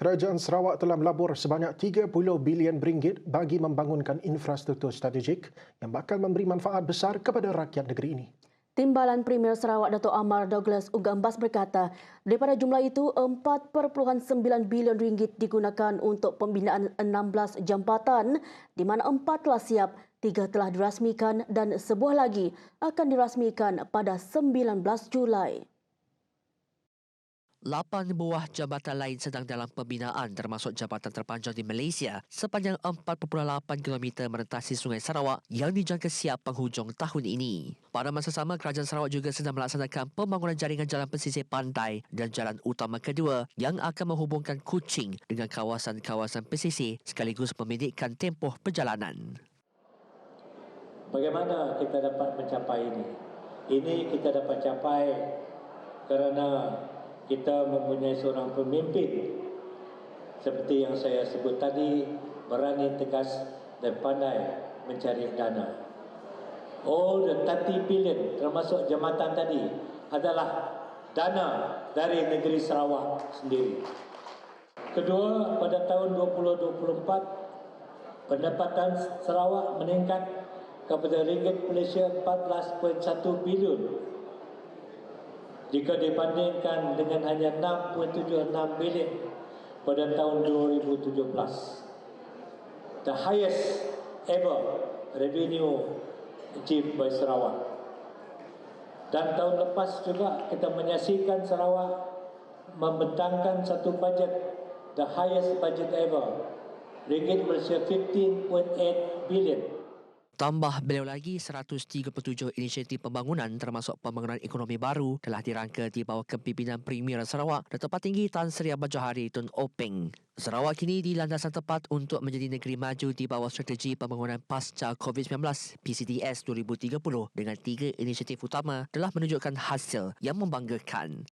Kerajaan Sarawak telah melabur sebanyak 30 bilion ringgit bagi membangunkan infrastruktur strategik yang bakal memberi manfaat besar kepada rakyat negeri ini. Timbalan Premier Sarawak Dato' Amar Douglas Ugambas berkata, daripada jumlah itu 4.9 bilion ringgit digunakan untuk pembinaan 16 jambatan di mana empat telah siap, tiga telah dirasmikan dan sebuah lagi akan dirasmikan pada 19 Julai. Lapan buah jambatan lain sedang dalam pembinaan termasuk jambatan terpanjang di Malaysia sepanjang 4.8 km merentasi Sungai Sarawak yang dijangka siap penghujung tahun ini. Pada masa sama, Kerajaan Sarawak juga sedang melaksanakan pembangunan jaringan jalan pesisir pantai dan jalan utama kedua yang akan menghubungkan Kuching dengan kawasan-kawasan pesisir sekaligus memendekkan tempoh perjalanan. Bagaimana kita dapat mencapai ini? Ini kita dapat capai kerana kita mempunyai seorang pemimpin seperti yang saya sebut tadi berani tegas dan pandai mencari dana. All the 30 billion termasuk jambatan tadi adalah dana dari negeri Sarawak sendiri. Kedua, pada tahun 2024 pendapatan Sarawak meningkat kepada ringgit Malaysia 14.1 bilion jika dibandingkan dengan hanya 6.76 bilion pada tahun 2017. The highest ever revenue achieved by Sarawak. Dan tahun lepas juga kita menyaksikan Sarawak membentangkan satu bajet the highest budget ever ringgit Malaysia 15.8 billion Tambah beliau lagi 137 inisiatif pembangunan termasuk pembangunan ekonomi baru telah dirangka di bawah kepimpinan Premier Sarawak dan Tempat Tinggi Tan Sri Abah Johari Tun Openg. Sarawak kini di landasan tepat untuk menjadi negeri maju di bawah strategi pembangunan pasca COVID-19 PCTS 2030 dengan tiga inisiatif utama telah menunjukkan hasil yang membanggakan.